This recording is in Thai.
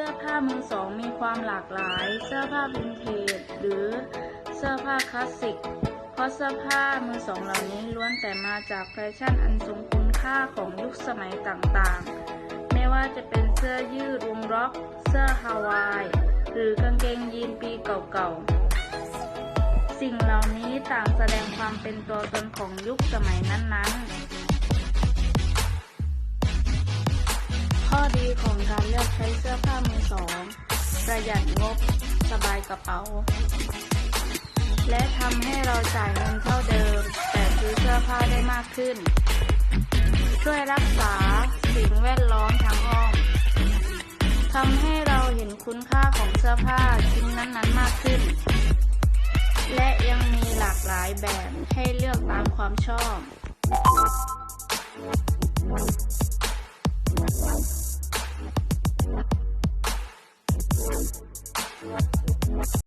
สื้อผ้ามือสองมีความหลากหลาย เสื้อผ้าวินเทจหรือเสื้อผ้าคลาสสิก เพราะเสื้อผ้ามือสองเหล่านี้ล้วนแต่มาจากแฟชั่นอันทรงคุณค่าของยุคสมัยต่างๆ ไม่ว่าจะเป็นเสื้อยืดวงร็อก เสื้อฮาวาย หรือกางเกงยีนปีเก่าๆ สิ่งเหล่านี้ต่างแสดงความเป็นตัวตนของยุคสมัยนั้นๆข้อดีของการเลือกใช้ ประหยัดงบ สบายกระเป๋า และทำให้เราจ่ายเงินเท่าเดิม แต่ซื้อเสื้อผ้าได้มากขึ้น ช่วยรักษาสิ่งแวดล้อมทางอ้อมทำให้เราเห็นคุณค่าของเสื้อผ้าชิ้นนั้นๆมากขึ้น และยังมีหลากหลายแบบให้เลือกตามความชอบ よしよしよしよし。